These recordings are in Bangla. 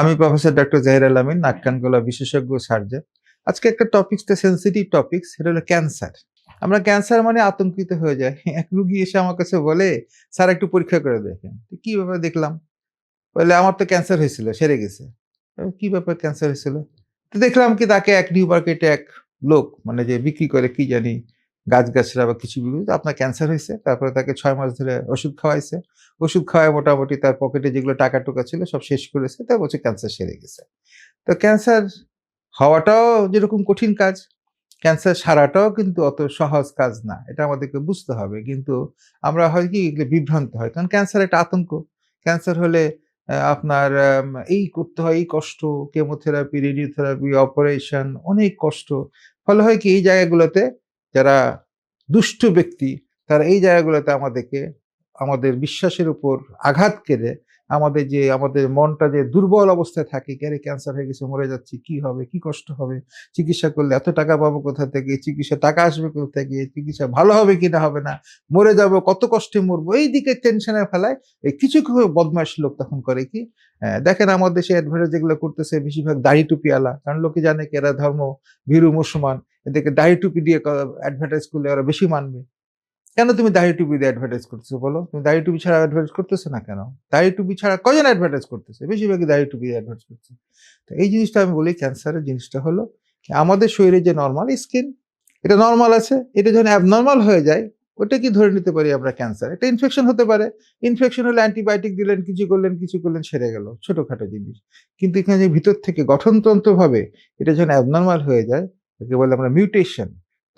আমি প্রফেসর ডক্টর জাহির আলামিন নাক কান গলা বিশেষজ্ঞ সার্জন। আজকে একটা টপিকসটা সেন্সিটিভ টপিক সেটা হলো ক্যান্সার আমরা ক্যান্সার মানে আতঙ্কিত হয়ে যাই। এক রুগী এসে আমার কাছে বলে, স্যার, একটু পরীক্ষা করে দেখেন। কি ব্যাপার দেখলাম? বলে, আমার তো ক্যান্সার হয়েছিল, সেরে গেছে। কি ব্যাপার ক্যান্সার হয়েছিল? তো দেখলাম কি তাকে এক নিউ মার্কেটে এক লোক মানে যে বিক্রি করে, কি জানি গাছ গাছরা বা কিছু করে, আপনার ক্যান্সার হয়েছে তারপরে তাকে ছয় মাস ধরে ওষুধ খাওয়াইছে। ওষুধ খাওয়ায় মোটামুটি তার পকেটে যেগুলো টাকা টুকা ছিল সব শেষ করেছে তার বলছে ক্যান্সার সেরে গেছে। তো ক্যান্সার হওয়াটাও যেরকম কঠিন কাজ ক্যান্সার সারাটাও কিন্তু অত সহজ কাজ না এটা আমাদেরকে বুঝতে হবে। কিন্তু আমরা হয় কি এগুলো বিভ্রান্ত হয় কারণ ক্যান্সার একটা আতঙ্ক। ক্যান্সার হলে আপনার এই করতে হয় এই কষ্ট কেমোথেরাপি রেডিওথেরাপি অপারেশন অনেক কষ্ট। ফলে হয় কি এই জায়গাগুলোতে যারা দুষ্ট ব্যক্তি, তারা এই জায়গাগুলোতে আমাদেরকে, আমাদের বিশ্বাসের উপর আঘাত কেড়ে, আমাদের যে, আমাদের মনটা যে দুর্বল অবস্থায় থাকে কেরে ক্যান্সার হয়ে গেছে, মরে যাচ্ছি, কি হবে, কি কষ্ট হবে? চিকিৎসা করলে এত টাকা পাবো কোথা থেকে? চিকিৎসা টাকা আসবে কোথা থেকে? চিকিৎসা ভালো হবে কি না হবে না? মরে যাব, কত কষ্টে মরবো? এই দিকে টেনশনে ফেলায়, এই কিছু কিছু বদমাস লোক তখন করে কি দেখেন আমাদের দেশে অ্যাডভার্টাইজ যেগুলো করতেছে, বেশিরভাগ দাড়ি টুপি আলা কারণ লোকে জানে কি, এরা ধর্ম, ভীরু, মুসলমান। এদেরকে দাড়ি টুপি দিয়ে অ্যাডভার্টাইজ করলে ওরা বেশি মানবে। কেন তুমি দাড়ি টুপি দিয়ে অ্যাডভার্টাইজ করতেছো বলো? তুমি দাড়ি টুপি ছাড়া অ্যাডভার্টাইজ করতেছো না কেন? দাড়ি টুপি ছাড়া কজন অ্যাডভার্টাইজ করতেছে? বেশিরভাগই দাড়ি টুপি দিয়ে অ্যাডভার্টাইজ করছে তো এই জিনিসটা আমি বলি ক্যান্সারের জিনিসটা হলো আমাদের শরীরে যে নর্মাল স্কিন এটা নর্মাল আছে, এটা যখন অ্যাবনর্মাল হয়ে যায়, ওটা কি ধরে নিতে পারি আমরা ক্যান্সার একটা ইনফেকশন হতে পারে। ইনফেকশন হলে অ্যান্টিবায়োটিক দিলেন, কিছু করলেন কিছু করলেন, সেরে গেল। ছোটোখাটো জিনিস। কিন্তু এখানে যে ভিতর থেকে গঠনতন্ত্রভাবে এটা যখন অ্যাবনর্মাল হয়ে যায় একে বলে আমরা মিউটেশন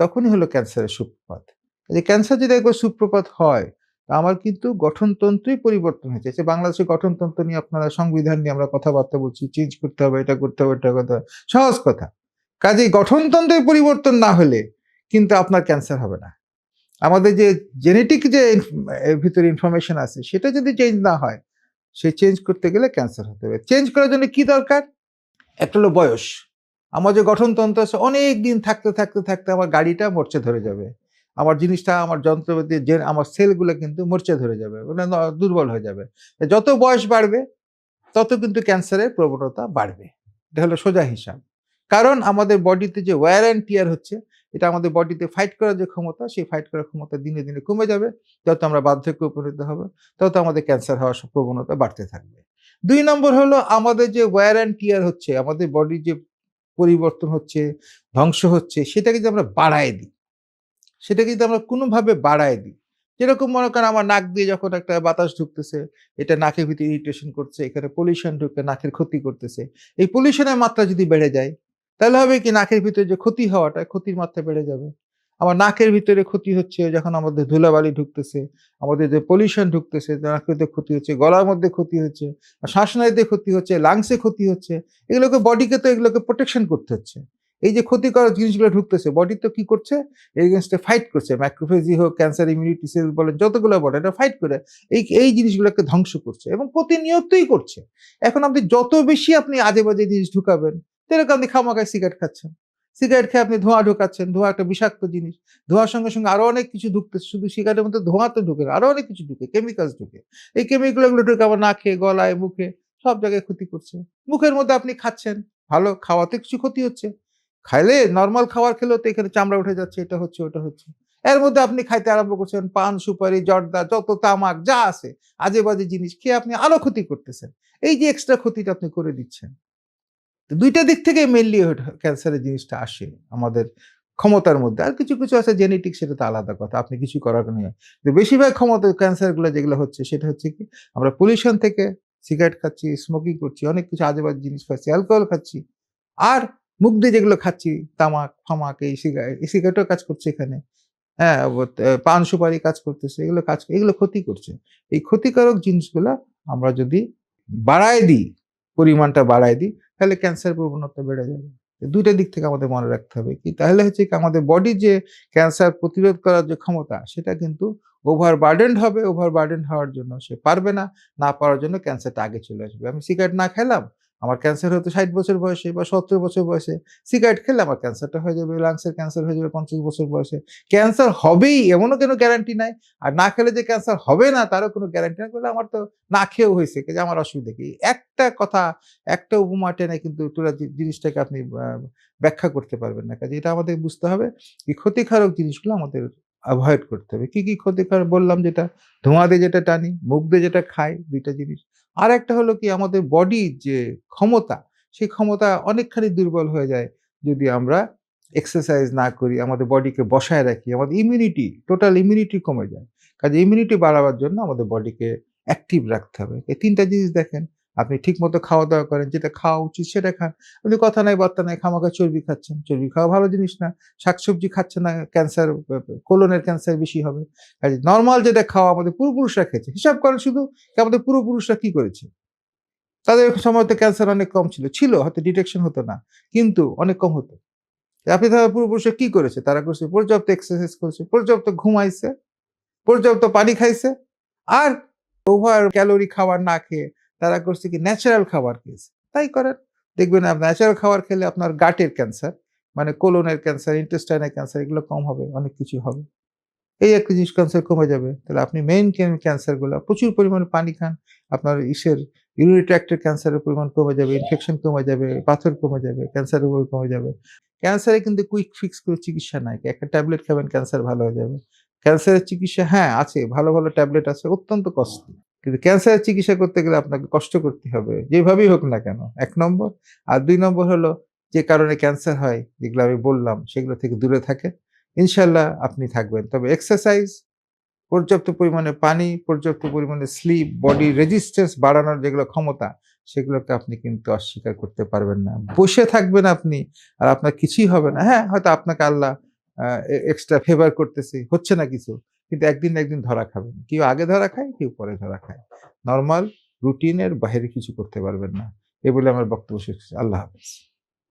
তখনই হলো ক্যান্সারের সুপ্রপাত যে ক্যান্সার যদি একবার সুপ্রপাত হয়, তা আমার কিন্তু গঠনতন্ত্রই পরিবর্তন হয়েছে। সে বাংলাদেশের গঠনতন্ত্র নিয়ে আপনারা সংবিধান নিয়ে আমরা কথাবার্তা বলছি চেঞ্জ করতে হবে, এটা করতে হবে, এটা করতে হবে। সহজ কথা। কাজেই গঠনতন্ত্রের পরিবর্তন না হলে কিন্তু আপনার ক্যান্সার হবে না। আমাদের যে জেনেটিক যে ভিতরে ইনফরমেশন আছে, সেটা যদি চেঞ্জ না হয়, সে চেঞ্জ করতে গেলে ক্যান্সার হতে হবে। চেঞ্জ করার জন্য কি দরকার? একটা হলো বয়স। আমার যে গঠনতন্ত্র আছে অনেক দিন থাকতে থাকতে থাকতে আমার গাড়িটা মরচে ধরে যাবে। আমার জিনিসটা, আমার যন্ত্রপাতি যে, আমার সেলগুলো কিন্তু মরচে ধরে যাবে মানে দুর্বল হয়ে যাবে। যত বয়স বাড়বে, তত কিন্তু ক্যান্সারের প্রবণতা বাড়বে। এটা হলো সোজা হিসাব। কারণ আমাদের বডিতে যে ওয়্যার অ্যান্ড টিয়ার হচ্ছে, এটা আমাদের বডিতে ফাইট করার যে ক্ষমতা, সেই ফাইট করার ক্ষমতা দিনে দিনে কমে যাবে। যত আমরা বার্ধক্যে উপনীত হবে, তত আমাদের ক্যান্সার হওয়ার প্রবণতা বাড়তে থাকবে। দুই নম্বর হলো আমাদের যে ওয়্যার অ্যান্ড টিয়ার হচ্ছে, আমাদের বডির যে পরিবর্তন হচ্ছে, ধ্বংস হচ্ছে, সেটাকে যদি আমরা বাড়ায় দিই, সেটাকে যদি আমরা কোনোভাবে বাড়ায় দিই, যেরকম মনে করেন আমার নাক দিয়ে যখন একটা বাতাস ঢুকতেছে, এটা নাকের ভিতরে ইরিটেশন করছে এখানে পলিউশন ঢুকে নাকের ক্ষতি করতেছে, এই পলিউশনের মাত্রা যদি বেড়ে যায়, তাহলে হবে কি নাকের ভিতরে যে ক্ষতি হওয়াটা, ক্ষতির মাত্রা বেড়ে যাবে। আমার নাকের ভিতরে ক্ষতি হচ্ছে যখন আমাদের ধুলাবালি ঢুকতেছে, আমাদের যে পলিউশন ঢুকতেছে, নাকের ভিতরে ক্ষতি হচ্ছে, গলার মধ্যে ক্ষতি হচ্ছে শ্বাসনালীতে ক্ষতি হচ্ছে লাংসে ক্ষতি হচ্ছে, এগুলোকে বডিকে তো এগুলোকে প্রোটেকশন করতে হচ্ছে। এই যে ক্ষতিকর জিনিসগুলো ঢুকতেছে বডি তো কি করছে? এগেনস্টে ফাইট করছে ম্যাক্রোফেজি হোক ক্যান্সার ইমিউনিটি সেল বলেন, যতগুলো বলে এটা ফাইট করে, এই এই জিনিসগুলোকে ধ্বংস করছে এবং প্রতিনিয়তই করছে। এখন আপনি যত বেশি আপনি আজে বাজে জিনিস ঢুকাবেন যেরকম আপনি খামাকায় সিগারেট খাচ্ছেন। সিগারেট খেয়ে আপনি ধোঁয়া ঢোকাচ্ছেন, ধোঁয়া একটা বিষাক্ত জিনিস। ধোঁয়ার সঙ্গে সঙ্গে আরও অনেক কিছু ঢুকতেছে শুধু সিগারেটের মধ্যে ধোঁয়া তো ঢুকে আরও অনেক কিছু ঢুকে কেমিক্যালস ঢুকে। এই কেমিক্যালগুলো ঢুকে আবার নাকে গলায়, মুখে, সব জায়গায় ক্ষতি করছে। মুখের মধ্যে আপনি খাচ্ছেন, ভালো খাওয়াতে কিছু ক্ষতি হচ্ছে। খাইলে নর্মাল খাবার খেলেও তো এখানে চামড়া উঠে যাচ্ছে, এটা হচ্ছে, ওটা হচ্ছে। এর মধ্যে আপনি খাইতে আরম্ভ করছেন, পান, সুপারি, জর্দা, যত তামাক, যা আছে আজে বাজে জিনিস, খেয়ে আপনি আরও ক্ষতি করতেছেন। এই যে এক্সট্রা ক্ষতিটা আপনি করে দিচ্ছেন। দুইটা দিক থেকে মেনলি ক্যান্সারের জিনিসটা আসে আমাদের ক্ষমতার মধ্যে। আর কিছু কিছু আছে জেনেটিক সেটা তো আলাদা কথা, আপনি কিছু করার নেই। তো বেশিরভাগ ক্ষমতা ক্যান্সারগুলো যেগুলো হচ্ছে, সেটা হচ্ছে কি, আমরা পলিউশন থেকে সিগারেট খাচ্ছি স্মোকিং করছি, অনেক কিছু আজে বাজে জিনিস খাচ্ছি অ্যালকোহল খাচ্ছি। আর মুখ দিয়ে যেগুলো খাচ্ছি, তামাক, ফামাক, এই সিগারেট এই সিগারেটও কাজ করছে এখানে। হ্যাঁ পান সুপারি কাজ করতেছে, এগুলো কাজ, এগুলো ক্ষতি করছে। এই ক্ষতিকারক জিনিসগুলো আমরা যদি বাড়ায় দিই, পরিমাণটা বাড়ায় দিই তাহলে ক্যান্সার প্রবণতা বেড়ে যাবে। দুইটা দিক থেকে আমাদের মনে রাখতে হবে কি? তাহলে হচ্ছে কি আমাদের বডি যে ক্যান্সার প্রতিরোধ করার যে ক্ষমতা, সেটা কিন্তু ওভার বার্ডেন্ড হবে। ওভার বার্ডেন্ড হওয়ার জন্য সে পারবে না না পারার জন্য ক্যান্সারটা আগে চলে আসবে। আমি সিগারেট না খেলাম আমার ক্যান্সার হয়তো ষাট বছর বয়সে বা সত্তর বছর বয়সে। সিগারেট খেলে আমার ক্যান্সারটা হয়ে যাবে লাংসের ক্যান্সার হয়ে যাবে পঞ্চাশ বছর বয়সে। ক্যান্সার হবেই, এমনও কোনো গ্যারান্টি নাই। আর না খেলে যে ক্যান্সার হবে না, তারও কোনো গ্যারান্টি না করলে আমার তো না খেয়েও হয়েছে, যে আমার অসুবিধা কি? একটা কথা, একটা উপমা টেনে কিন্তু জি- জিনিসটাকে আপনি ব্যাখ্যা করতে পারবেন না। কাজে এটা আমাদের বুঝতে হবে এই ক্ষতিকারক জিনিসগুলো আমাদের অ্যাভয়েড করতে হবে। কি কি ক্ষতিকারক বললাম যেটা? ধোঁয়া দিয়ে যেটা টানি, মুখ দিয়ে যেটা খাই, দুইটা জিনিস। আর একটা হলো কি আমাদের বডির যে ক্ষমতা, সেই ক্ষমতা অনেকখানি দুর্বল হয়ে যায় যদি আমরা এক্সারসাইজ না করি, আমাদের বডিকে বসায় রাখি, আমাদের ইমিউনিটি টোটাল ইমিউনিটি কমে যায়। কাজে ইমিউনিটি বাড়াবার জন্য আমাদের বডিকে অ্যাক্টিভ রাখতে হবে। এই তিনটা জিনিস দেখেন। আপনি ঠিক মতো খাওয়া দাওয়া করেন, যেটা খাওয়া উচিত সেটা খান। আপনি কথা নাই, বার্তা নাই, খামাখা চর্বি খাচ্ছেন। চর্বি খাওয়া ভালো জিনিস না। শাকসবজি খাচ্ছেন না, ক্যান্সার কোলনের ক্যান্সার বেশি হবে। কাজে নর্মাল যেটা খাওয়া আমাদের পূর্বপুরুষরা খেয়েছে। হিসাব করেন শুধু আমাদের পূর্বপুরুষরা কি করেছে। তাদের সময় তো ক্যান্সার অনেক কম ছিল। ছিল, হয়তো ডিটেকশন হতো না, কিন্তু অনেক কম হতো। আপনি তাহলে পূর্বপুরুষরা কি করেছে? তারা করেছে পর্যাপ্ত এক্সারসাইজ করেছে, পর্যাপ্ত ঘুমাইছে, পর্যাপ্ত পানি খাইছে, আর ওভার ক্যালোরি খাবার না খেয়ে তারা করছে কি ন্যাচারাল খাবার খেয়েছে। তাই করেন। দেখবেন আপনি ন্যাচারাল খাবার খেলে আপনার গাটের ক্যান্সার মানে কোলনের ক্যান্সার ইন্টেস্টাইনের ক্যান্সার এগুলো কম হবে, অনেক কিছু হবে। এই একটা জিনিস ক্যান্সার কমে যাবে। তাহলে আপনি মেইন ক্যান্সারগুলো প্রচুর পরিমাণে পানি খান, আপনার ইসের ইউরিন ট্র্যাক্টের ক্যান্সারের পরিমাণ কমে যাবে ইনফেকশন কমে যাবে, পাথর কমে যাবে ক্যান্সারের উপর কমে যাবে। ক্যান্সারে কিন্তু কুইক ফিক্স করে চিকিৎসা নাই। একটা ট্যাবলেট খাবেন ক্যান্সার ভালো হয়ে যাবে। ক্যান্সারের চিকিৎসা হ্যাঁ আছে, ভালো ভালো ট্যাবলেট আছে, অত্যন্ত কস্টলি কিন্তু ক্যান্সারের চিকিৎসা করতে গেলে আপনাকে কষ্ট করতে হবে। যেভাবেই হোক না কেন, এক নম্বর। আর দুই নম্বর হলো, যে কারণে ক্যান্সার হয়, যেগুলো আমি বললাম, সেগুলো থেকে দূরে থাকে। ইনশাল্লাহ আপনি থাকবেন। তবে এক্সারসাইজ পর্যাপ্ত পরিমাণে পানি, পর্যাপ্ত পরিমাণে স্লিপ বডি রেজিস্ট্যান্স বাড়ানোর যেগুলো ক্ষমতা, সেগুলোকে আপনি কিন্তু অস্বীকার করতে পারবেন না। বসে থাকবেন আপনি, আর আপনার কিছুই হবে না। হ্যাঁ হয়তো আপনাকে আল্লাহ এক্সট্রা ফেভার করতেছে। হচ্ছে না কিছু। কিন্তু একদিন একদিন ধরা খাবেন। কেউ আগে ধরা খায়, কেউ পরে ধরা খায়। নর্মাল রুটিনের বাইরে কিছু করতে পারবেন না। এ বলে আমার বক্তব্য শেষ আল্লাহ হাফেজ।